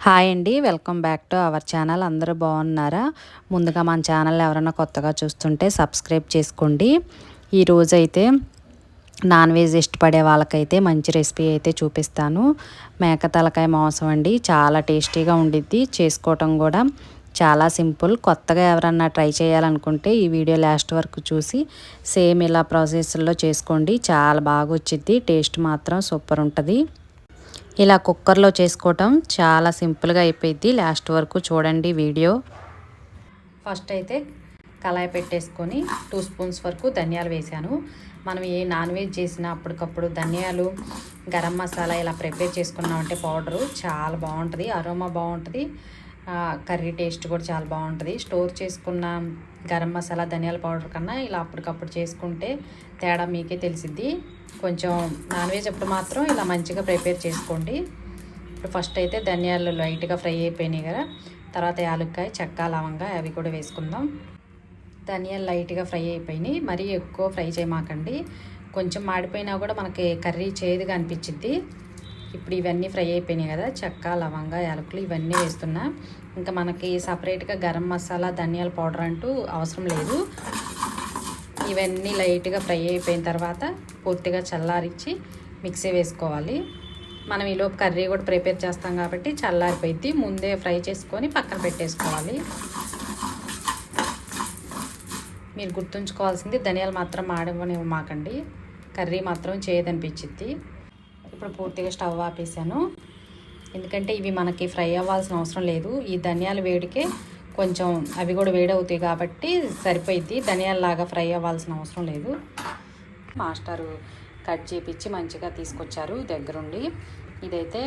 Hi అండి welcome back to our channel. అందరూ బాగున్నారా? ముందుగా మన ఛానల్ ఎవరైనా కొత్తగా చూస్తుంటే సబ్స్క్రైబ్ చేసుకోండి. ఈరోజైతే నాన్ వెజ్ ఇష్టపడే వాళ్ళకైతే మంచి రెసిపీ అయితే చూపిస్తాను. మేక తలకాయ మాంసం అండి చాలా టేస్టీగా ఉండిద్ది. చేసుకోవటం కూడా చాలా సింపుల్. కొత్తగా ఎవరన్నా ట్రై చేయాలనుకుంటే ఈ వీడియో లాస్ట్ వరకు చూసి సేమ్ ఇలా ప్రాసెస్లో చేసుకోండి. చాలా బాగా వచ్చిద్ది టేస్ట్ మాత్రం సూపర్ ఉంటుంది. ఇలా కుక్కర్లో చేసుకోవటం చాలా సింపుల్గా అయిపోయింది లాస్ట్ వరకు చూడండి వీడియో. ఫస్ట్ అయితే కళాయి పెట్టేసుకొని టూ స్పూన్స్ వరకు ధనియాలు వేసాను మనం ఏ నాన్ వెజ్ చేసినా అప్పటికప్పుడు ధనియాలు గరం మసాలా ఇలా ప్రిపేర్ చేసుకున్నామంటే పౌడరు చాలా బాగుంటుంది. అరోమా బాగుంటుంది. కర్రీ టేస్ట్ కూడా చాలా బాగుంటుంది. స్టోర్ చేసుకున్న గరం మసాలా ధనియాల పౌడర్ కన్నా ఇలా అప్పటికప్పుడు చేసుకుంటే తేడా మీకే తెలిసిద్ది. కొంచెం నాన్ వెజ్ అప్పుడు మాత్రం ఇలా మంచిగా ప్రిపేర్ చేసుకోండి. ఇప్పుడు ఫస్ట్ అయితే ధనియాలు లైట్గా ఫ్రై అయిపోయినాయి కదా. తర్వాత యాలక్కాయ చెక్క లవంగా అవి కూడా వేసుకుందాం. ధనియాలు లైట్గా ఫ్రై అయిపోయినాయి. మరీ ఎక్కువ ఫ్రై చేయమాకండి. కొంచెం మాడిపోయినా కూడా మనకి కర్రీ చేదుగా అనిపించింది ఇప్పుడు ఇవన్నీ ఫ్రై అయిపోయినాయి కదా. చెక్క లవంగా యాలకులు ఇవన్నీ వేస్తున్నా. ఇంకా మనకి సపరేట్గా గరం మసాలా ధనియాల పౌడర్ అంటూ అవసరం లేదు. ఇవన్నీ లైట్గా ఫ్రై అయిపోయిన తర్వాత పూర్తిగా చల్లారించి మిక్సీ వేసుకోవాలి. మనం ఈలోపు కర్రీ కూడా ప్రిపేర్ చేస్తాం కాబట్టి చల్లారిపోయింది ముందే ఫ్రై చేసుకొని పక్కన పెట్టేసుకోవాలి. మీరు గుర్తుంచుకోవాల్సింది ధనియాలు మాత్రం మాడవనివ్వమాకండి కర్రీ మాత్రం చేయదనిపించిద్ది. ఇప్పుడు పూర్తిగా స్టవ్ ఆపేసాను ఎందుకంటే ఇవి మనకి ఫ్రై అవ్వాల్సిన అవసరం లేదు. ఈ ధనియాల వేడికే కొంచెం అవి కూడా వేడవుతాయి కాబట్టి సరిపోయిద్ది. ధనియాలలాగా ఫ్రై అవ్వాల్సిన అవసరం లేదు. మాస్టరు కట్ చేపించి మంచిగా తీసుకొచ్చారు దగ్గరుండి. ఇదైతే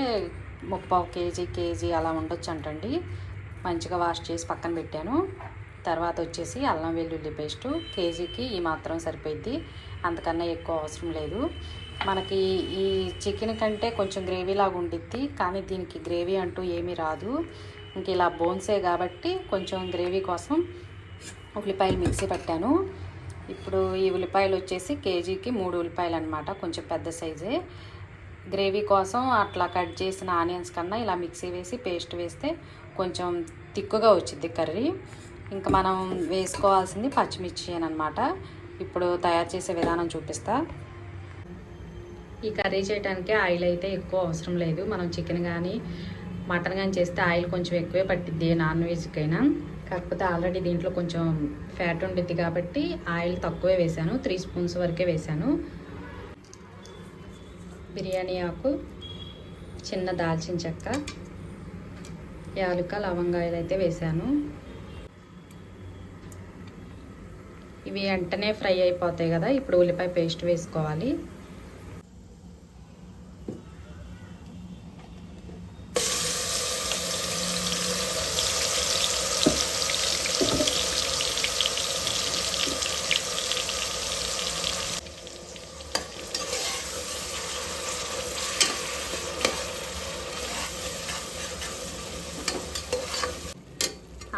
ముప్పావు కేజీ కేజీ అలా ఉండొచ్చు అంటండి మంచిగా వాష్ చేసి పక్కన పెట్టాను. తర్వాత వచ్చేసి అల్లం వెల్లుల్లి పేస్టు. కేజీకి ఈ మాత్రం సరిపోయిద్ది. అంతకన్నా ఎక్కువ అవసరం లేదు. మనకి ఈ చికెన్ కంటే కొంచెం గ్రేవీ లాగా ఉండిద్ది కానీ దీనికి గ్రేవీ అంటూ ఏమీ రాదు. ఇంక ఇలా బోన్సే కాబట్టి కొంచెం గ్రేవీ కోసం ఉల్లిపాయలు మిక్సీ పెట్టాను. ఇప్పుడు ఈ ఉల్లిపాయలు వచ్చేసి కేజీకి మూడు ఉల్లిపాయలు అనమాట కొంచెం పెద్ద సైజే. గ్రేవీ కోసం అట్లా కట్ చేసిన ఆనియన్స్ కన్నా ఇలా మిక్సీ వేసి పేస్ట్ వేస్తే కొంచెం తిక్కుగా వచ్చింది కర్రీ. ఇంకా మనం వేసుకోవాల్సింది పచ్చిమిర్చి అనమాట ఇప్పుడు తయారు చేసే విధానం చూపిస్తా. ఈ కర్రీ చేయడానికి ఆయిల్ అయితే ఎక్కువ అవసరం లేదు. మనం చికెన్ కానీ మటన్ కానీ చేస్తే ఆయిల్ కొంచెం ఎక్కువే పట్టిద్ది నాన్ వెజ్కైనా. కాకపోతే ఆల్రెడీ దీంట్లో కొంచెం ఫ్యాట్ ఉండిద్ది కాబట్టి ఆయిల్ తక్కువే వేసాను త్రీ స్పూన్స్ వరకే వేసాను బిర్యానీ ఆకు చిన్న దాల్చిన చెక్క యాలుక లవంగాయలు అయితే వేసాను ఇవి వెంటనే ఫ్రై అయిపోతాయి కదా ఇప్పుడు ఉల్లిపాయ పేస్ట్ వేసుకోవాలి.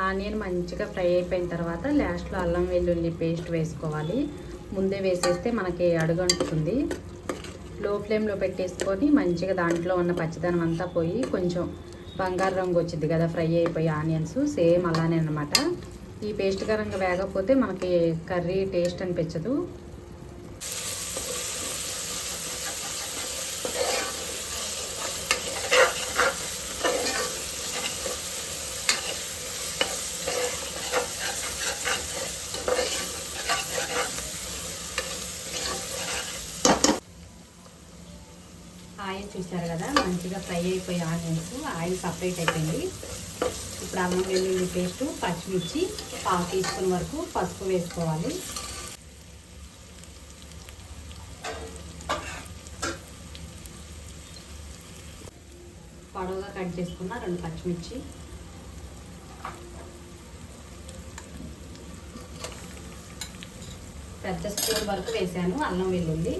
ఆనియన్ మంచిగా ఫ్రై అయిపోయిన తర్వాత లాస్ట్లో అల్లం వెల్లుల్లి పేస్ట్ వేసుకోవాలి. ముందే వేసేస్తే మనకి అడుగంటుతుంది లో ఫ్లేమ్లో పెట్టేసుకొని మంచిగా దాంట్లో ఉన్న పచ్చదనం అంతా పోయి కొంచెం బంగారు రంగు వచ్చింది కదా ఫ్రై అయిపోయి ఆనియన్స్ సేమ్ అలానే అనమాట ఈ పేస్ట్ కరంగా వేగకపోతే మనకి కర్రీ టేస్ట్ అనిపించదు ఆయిల్ చూసారు కదా మంచిగా ఫ్రై అయిపోయి ఆనియన్స్ ఆయిల్ సపరేట్ అయిపోయింది. ఇప్పుడు అల్లం వెల్లుల్లి పేస్ట్ పచ్చిమిర్చి పావు టీ స్పూన్ వరకు పసుపు వేసుకోవాలి. పొడవుగా కట్ చేసుకున్న రెండు పచ్చిమిర్చి. పెద్ద స్పూన్ వరకు వేసాను అల్లం వెల్లుల్లి.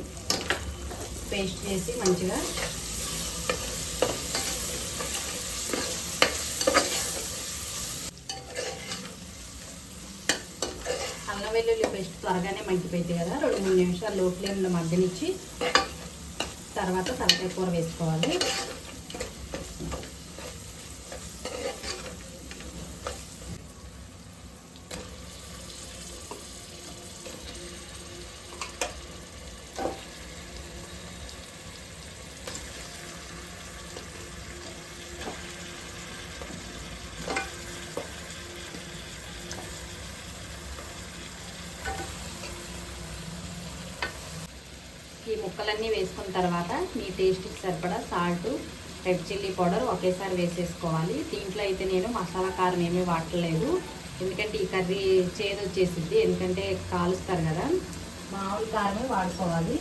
పేస్ట్ చేసి మంచిగా అల్లం వెల్లుల్లి పేస్ట్ త్వరగానే మగ్గిపోయింది కదా. రెండు మూడు నిమిషాలు లో ఫ్లేమ్లో మగ్గనిచ్చి తర్వాత తలకాయ కూర వేసుకోవాలి. ముక్కలన్నీ వేసుకున్న తర్వాత మీ టేస్ట్కి సరిపడా సాల్ట్ రెడ్ చిల్లీ పౌడర్ ఒకేసారి వేసేసుకోవాలి. దీంట్లో అయితే నేను మసాలా కారం ఏమీ వాడలేదు. ఎందుకంటే ఈ కర్రీ చేదు వచ్చేసిద్ది ఎందుకంటే కాలుస్తారు కదా. మామూలు కారమే వాడుకోవాలి.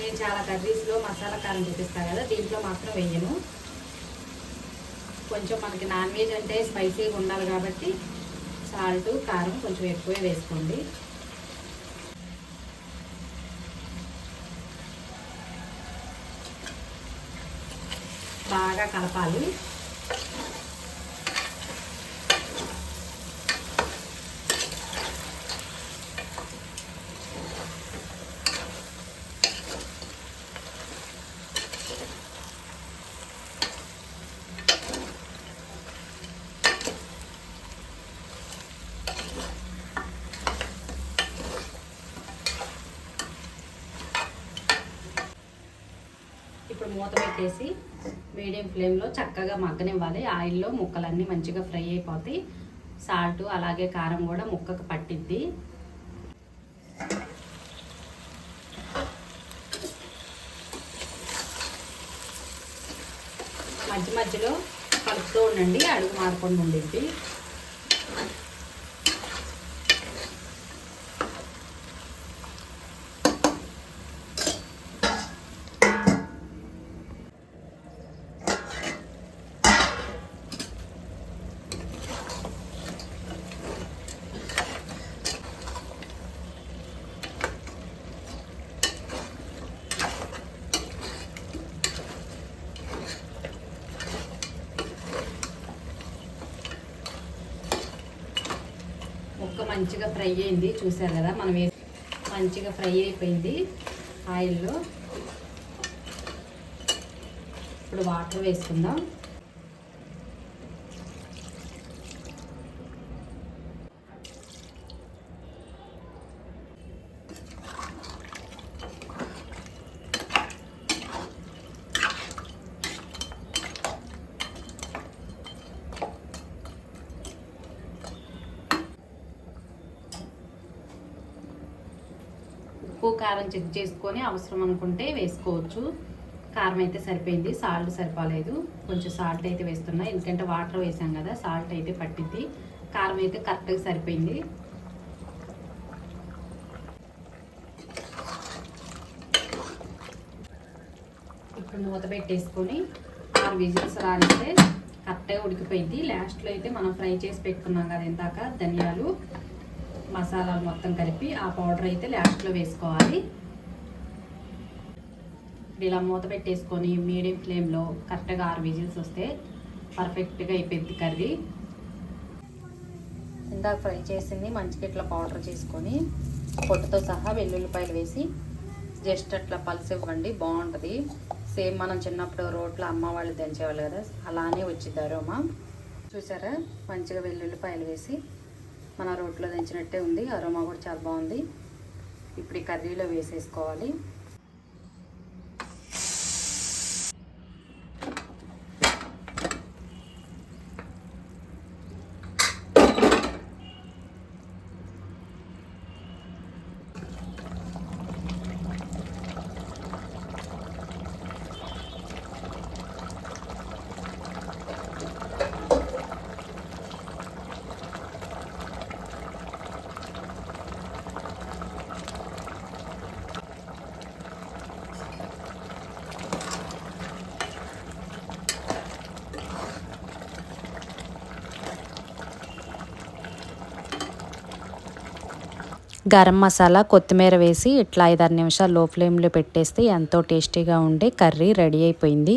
నేను చాలా కర్రీస్లో మసాలా కారం చూపిస్తాను కదా. దీంట్లో మాత్రం వేయను. కొంచెం మనకి నాన్ వెజ్ అంటే స్పైసీగా ఉండాలి కాబట్టి సాల్ట్ కారం కొంచెం ఎక్కువే వేసుకోండి. బాగా కలపాలి. ఇప్పుడు మూత పెట్టేసి మీడియం ఫ్లేమ్లో చక్కగా మగ్గనివ్వాలి. ఆయిల్లో ముక్కలన్నీ మంచిగా ఫ్రై అయిపోతాయి. సాల్ట్ అలాగే కారం కూడా ముక్కకు పట్టిద్ది. మధ్య మధ్యలో కలుపుతూ ఉండండి. అడుగు మారకుండా ఉండిద్ది. ముక్క మంచిగా ఫ్రై అయింది. చూసారు కదా మనం మంచిగా ఫ్రై అయిపోయింది ఆయిల్లో. ఇప్పుడు వాటర్ వేసుకుందాం. కారం చెక్ చేసుకొని అవసరం అనుకుంటే వేసుకోవచ్చు. కారం అయితే సరిపోయింది సాల్ట్ సరిపోలేదు. కొంచెం సాల్ట్ అయితే వేస్తున్నా ఎందుకంటే వాటర్ వేసాం కదా సాల్ట్ అయితే పట్టింది కారం అయితే కరెక్ట్గా సరిపోయింది. ఇప్పుడు మూత పెట్టేసుకొని ఆరు విజిల్స్ రానిస్తే కరెక్ట్గా ఉడికిపోయింది. లాస్ట్లో అయితే మనం ఫ్రై చేసి పెట్టుకున్నాం కదా ఇందాక ధనియాలు. మసాలాలు మొత్తం కలిపి ఆ పౌడర్ అయితే లాస్ట్లో వేసుకోవాలి. ఇప్పుడు ఇలా మూత పెట్టేసుకొని మీడియం ఫ్లేమ్లో కరెక్ట్గా ఆరు విజిల్స్ వస్తే పర్ఫెక్ట్గా అయిపోయింది కర్రీ. ఇందాక ఫ్రై చేసింది మంచిగా ఇట్లా పౌడర్ చేసుకొని పొట్టుతో సహా వెల్లుల్లిపాయలు వేసి జస్ట్ అట్లా పల్స్ ఇవ్వండి బాగుంటుంది. సేమ్ మనం చిన్నప్పుడు రోట్లో అమ్మ వాళ్ళు దంచేవాళ్ళు కదా అలానే వచ్చింది చూసారా? మంచిగా వెల్లుల్లిపాయలు వేసి మన రోట్లో దంచినట్టే ఉంది. అరోమా కూడా చాలా బాగుంది. ఇప్పుడు ఈ కర్రీలో వేసేసుకోవాలి. గరం మసాలా కొత్తిమీర వేసి ఇట్లా ఐదారు నిమిషాలు లో ఫ్లేమ్లో పెట్టేస్తే ఎంతో టేస్టీగా ఉండే కర్రీ రెడీ అయిపోయింది.